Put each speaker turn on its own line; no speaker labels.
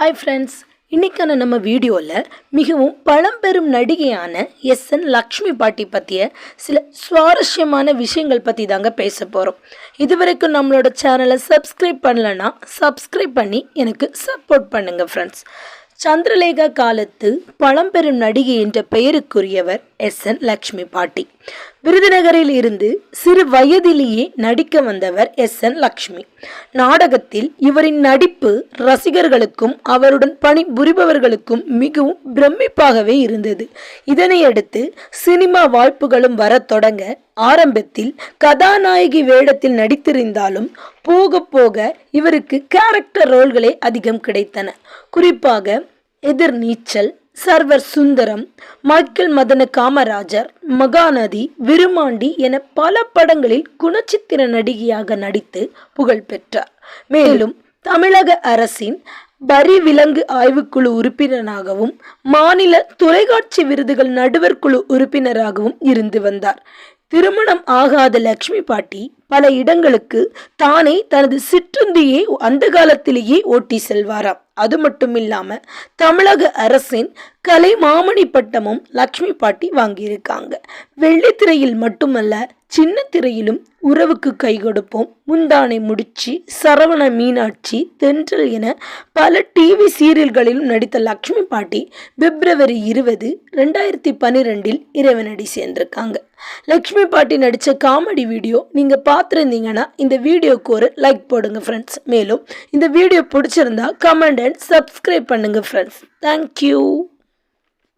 Hi friends இன்றைக்கான நம்ம வீடியோவில் மிகவும் பழம்பெரும் நடிகையான எஸ் என் லக்ஷ்மி பாட்டி பற்றிய சில சுவாரஸ்யமான விஷயங்கள் பற்றி தாங்க பேச போகிறோம் இதுவரைக்கும் நம்மளோட சேனலை சப்ஸ்கிரைப் பண்ணலன்னா சப்ஸ்கிரைப் பண்ணி எனக்கு சப்போர்ட் பண்ணுங்கள் ஃப்ரெண்ட்ஸ் சந்திரலேகா காலத்து பழம்பெரும் நடிகை என்ற பெயருக்குரியவர் எஸ் என் லக்ஷ்மி பாட்டி. விருதுநகரில் இருந்து சிறு வயதிலேயே நடிக்க வந்தவர் எஸ் என் லக்ஷ்மி. நாடகத்தில் இவரின் நடிப்பு ரசிகர்களுக்கும் அவருடன் பணிபுரிபவர்களுக்கும் மிகவும் பிரமிப்பாகவே இருந்தது. இதனையடுத்து சினிமா வாய்ப்புகளும் வரத் தொடங்க ஆரம்பத்தில் கதாநாயகி வேடத்தில் நடித்திருந்தாலும் போக போக இவருக்கு கேரக்டர் ரோல்களே அதிகம் கிடைத்தன. குறிப்பாக எதிர்நீச்சல் சர்வர் சுந்தரம் மைக்கேல் மதன காமராஜர் மகாநதி விருமாண்டி என பல படங்களில் குணச்சித்திர நடிகையாக நடித்து புகழ் பெற்றார். மேலும் தமிழக அரசின் வரி விலங்கு ஆய்வுக்குழு உறுப்பினராகவும் மாநில தொலைக்காட்சி விருதுகள் நடுவர் குழு உறுப்பினராகவும் இருந்து வந்தார். திருமணம் ஆகாத லக்ஷ்மி பாட்டி பல இடங்களுக்கு தானே தனது சிற்றுந்தியை அந்த காலத்திலேயே ஓட்டி செல்வாராம். அது மட்டும் இல்லாமல் தமிழக அரசின் கலை மாமணி பட்டமும் லக்ஷ்மி பாட்டி வாங்கியிருக்காங்க. வெள்ளித்திரையில் மட்டுமல்ல சின்ன திரையிலும் உறவுக்கு கை கொடுப்போம். முந்தானை முடிச்சு சரவண மீனாட்சி தென்றல் என பல டிவி சீரியல்களிலும் நடித்த லக்ஷ்மி பாட்டி பிப்ரவரி இருபது ரெண்டாயிரத்தி பன்னிரெண்டில் இறைவனடி சேர்ந்திருக்காங்க. லக்ஷ்மி பாட்டி நடித்த காமெடி வீடியோ நீங்கள் பா பார்த்துருந்தீங்கன்னா இந்த வீடியோக்கு ஒரு லைக் போடுங்க ஃப்ரெண்ட்ஸ் மேலும் இந்த வீடியோ பிடிச்சிருந்தா கமெண்ட் அண்ட் சப்ஸ்கிரைப் பண்ணுங்கள் ஃப்ரெண்ட்ஸ் தேங்க்யூ